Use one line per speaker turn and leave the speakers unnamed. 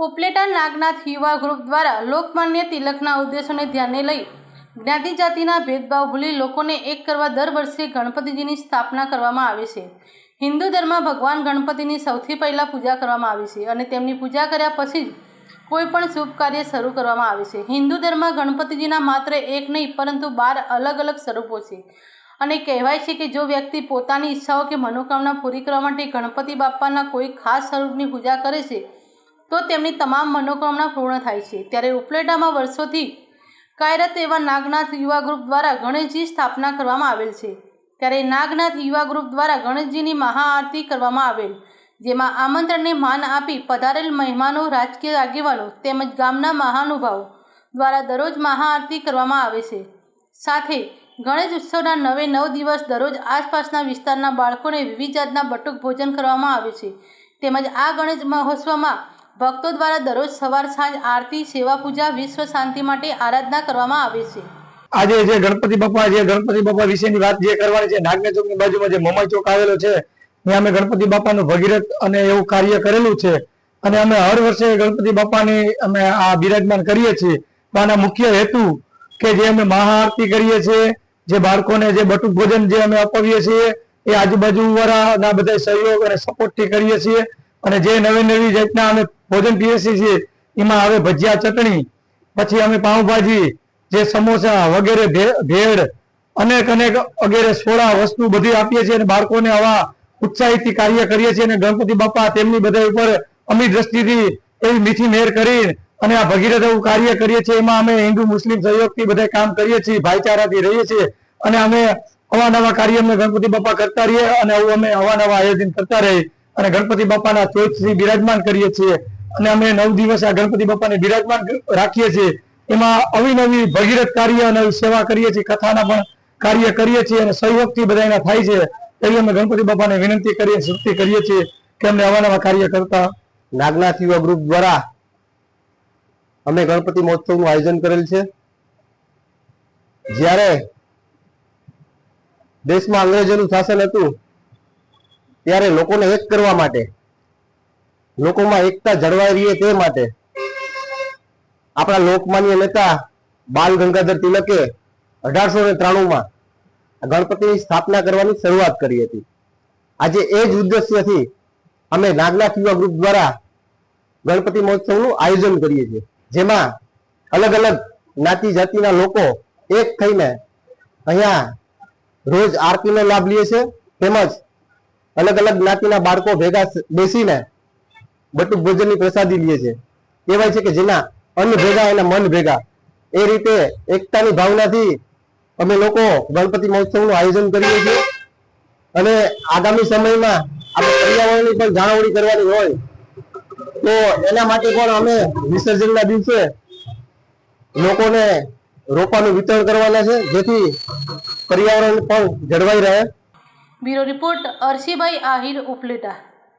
ઉપલેટા નાગનાથ યુવા ગ્રુપ દ્વારા લોકમાન્ય તિલકના ઉદ્દેશોને ધ્યાને લઈ જ્ઞાતિ જાતિના ભેદભાવ ભૂલી લોકોને એક કરવા દર વર્ષે ગણપતિજીની સ્થાપના કરવામાં આવે છે. હિન્દુ ધર્મમાં ભગવાન ગણપતિની સૌથી પહેલાં પૂજા કરવામાં આવે છે અને તેમની પૂજા કર્યા પછી જ કોઈપણ શુભ કાર્ય શરૂ કરવામાં આવે છે. હિન્દુ ધર્મ ગણપતિજીના માત્ર એક નહીં, પરંતુ બાર અલગ અલગ સ્વરૂપો છે. અને કહેવાય છે કે જો વ્યક્તિ પોતાની ઈચ્છાઓ કે મનોકામના પૂરી કરવા માટે ગણપતિ બાપ્પાના કોઈ ખાસ સ્વરૂપની પૂજા કરે છે તો તેમની તમામ મનોકામના પૂર્ણ થાય છે. ત્યારે ઉપલેટામાં વર્ષોથી કાર્યરત એવા નાગનાથ યુવા ગ્રુપ દ્વારા ગણેશજી સ્થાપના કરવામાં આવેલ છે. ત્યારે નાગનાથ યુવા ગ્રુપ દ્વારા ગણેશજીની મહાઆરતી કરવામાં આવેલ, જેમાં આમંત્રણને માન આપી પધારેલ મહેમાનો, રાજકીય આગેવાનો તેમજ ગામના મહાનુભાવો દ્વારા દરરોજ મહાઆરતી કરવામાં આવે છે. સાથે ગણેશ ઉત્સવના નવે નવ દિવસ દરરોજ આસપાસના વિસ્તારના બાળકોને વિવિધ જાતના બટુક ભોજન કરવામાં આવે છે. તેમજ આ ગણેશ મહોત્સવમાં ભક્તો દ્વારા દરરોજ સવાર સાંજ આરતી, સેવા પૂજા, વિશ્વ શાંતિ માટે આરાધના કરવામાં આવે છે.
આજે જે ગણપતિ બાપા, જે ગણપતિ બાપા વિશેની વાત જે કરવાની છે, નાગના ચોકની બાજુમાં જે મમાઈ ચોક આવેલો છે, ત્યાં અમે ગણપતિ બાપાનું ભગીરથ અને એવું કાર્ય કરેલું છે. અને અમે હર વર્ષે ગણપતિ બાપાની અમે આ બિરાજમાન કરીએ છીએ. આના મુખ્ય હેતુ કે જે અમે મહાઆરતી કરીએ છીએ, જે બાળકોને જે બટુક ભોજન જે અમે અપાવીએ છીએ, એ આજુબાજુ વાળાના બધા સહયોગ અને સપોર્ટથી કરીએ છીએ. અને જે નવી નવી જાતના અમે ભોજન પીએસી છીએ એમાં હવે ભજીયા, ચટણી, પછી અમે પાઉંભાજી, જે સમોસા વગેરે ભેળ, અનેક અનેક વગેરે સોડા વસ્તુ બધી આપીએ છીએ અને બાળકોને આવા ઉત્સાહીથી કાર્ય કરીએ છીએ અને ગણપતિ બાપા તેમની બધા ઉપર અમી દ્રષ્ટિથી એવી મીઠી મેર કરી અને આ ભગીરથ એવું કાર્ય કરીએ છીએ. એમાં અમે હિન્દુ, મુસ્લિમ સહયોગથી બધા કામ કરીએ છીએ, ભાઈચારાથી રહીએ છીએ અને અમે અવાનવા કાર્ય અમે ગણપતિ બાપા કરતા રહીએ અને આવું અમે અવાનવા આયોજન કરતા રહીએ. અને ગણપતિ બાપાના ચોથથી બિરાજમાન કરીએ છીએ. અને અમે નવ દિવસ આ ગણપતિ બાપાને બિરાજમાન રાખીએ છીએ. એમાં અવિનવી ભગીરથ કાર્ય અને સેવા કરીએ છીએ, કથાના પણ કાર્ય કરીએ છીએ અને સહયોગથી બધાના થાય છે. એવી અમે ગણપતિ બાપાને વિનંતી કરીએ, શક્તિ કરીએ છીએ કે અમને અવાનવા કાર્ય કરતા
નાગનાથ યુવા ગ્રુપ દ્વારા અમે ગણપતિ મહોત્સવનું આયોજન કરેલ છે. જ્યારે દેશમાં અંગ્રેજોનું શાસન હતું ત્યારે લોકોને એક કરવા માટે. લોકોમાં એકતા જળવાઈ રહીએ તે માટે. આપણા લોકમાન્ય નેતા બાલ ગંગાધર તિલકે અઢારસો ને ત્રાણુંમાં ગણપતિની સ્થાપના કરવાની શરૂઆત કરી હતી. આજે એ જ ઉદ્દેશ્યથી અમે નાગનાથ યુવા ગ્રુપ દ્વારા ગણપતિ મહોત્સવનું આયોજન કરીએ છીએ. જેમાં અલગ અલગ જ્ઞાતિ જાતિના લોકો એક થઈને અહીંયા રોજ આરતીનો લાભ લે છે. તેમજ અલગ અલગ જ્ઞાતિના બાળકો ભેગા બેસીને બટુક ભોજનની પ્રસાદી લે છે. કહેવાય છે કે જેના અન્ન ભેગા, એના મન ભેગા. એ રીતે એકતાની ભાવનાથી અમે લોકો ગણપતિ મહોત્સવનું આયોજન કરીએ છીએ. અને આગામી સમયમાં આપણે પર્યાવરણની પણ જાળવણી કરવાની હોય, તો એના માટે પણ અમે વિસર્જનના દિવસે લોકોને રોપાનું વિતરણ કરવાના છે, જેથી પર્યાવરણ પણ જળવાઈ રહે.
Bureau report Arshibhai Ahir Upleta